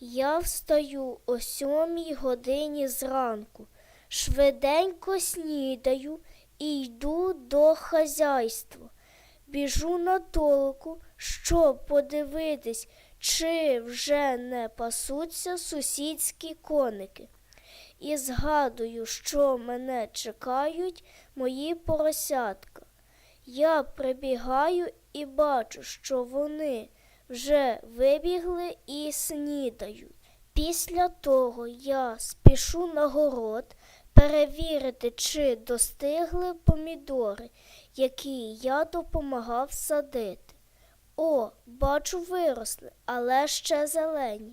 Я встаю о сьомій годині зранку, швиденько снідаю і йду до хазяйства. Біжу на толку, щоб подивитись, чи вже не пасуться сусідські коники. І згадую, що мене чекають мої поросятка. Я прибігаю і бачу, що вони вже вибігли і снідають. Після того я спішу на город перевірити, чи достигли помідори, які я допомагав садити. О, бачу, виросли, але ще зелені.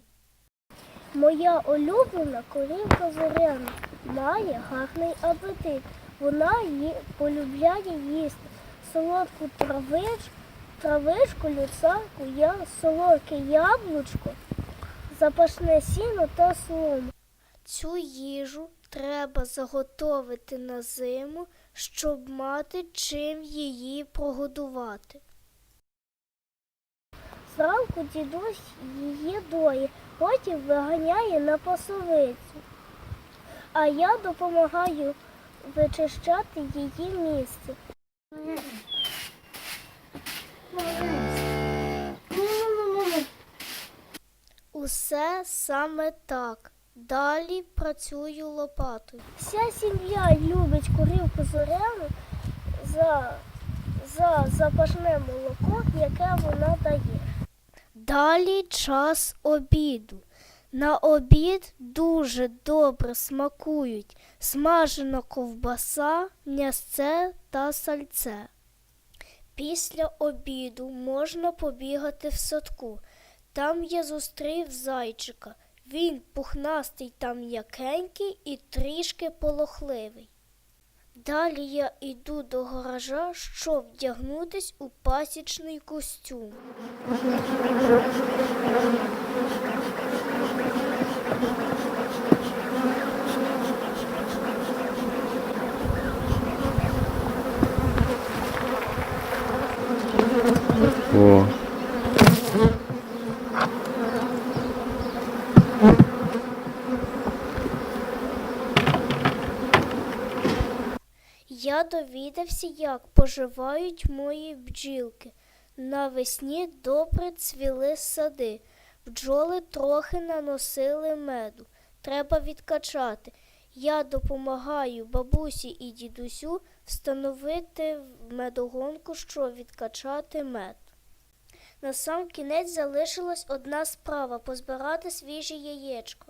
Моя улюблена корівка Зоряна має гарний апетит. Вона ї... полюбляє їсти солодку травич... травишку, люцарку, я... солодке яблучко, запашне сіно та солому. Цю їжу треба заготовити на зиму, щоб мати чим її прогодувати. Зранку дідусь її доє, потім виганяє на пасовицю. А я допомагаю вичищати її місце. Усе саме так. Далі працюю лопатою. Вся сім'я любить корівку зоряну за, за запашне молоко, яке вона дає. Далі час обіду. На обід дуже добре смакують смажена ковбаса, м'ясце та сальце. Після обіду можна побігати в садку. Там я зустрів зайчика. Він пухнастий та м'якенький і трішки полохливий. Далі я йду до гаража, щоб вдягнутись у пасічний костюм. О, Я довідався, як поживають мої бджілки. Навесні добре цвіли сади. Бджоли трохи наносили меду. Треба відкачати. Я допомагаю бабусі і дідусю встановити медогонку, щоб відкачати мед. На сам кінець залишилась одна справа позбирати свіже яєчко.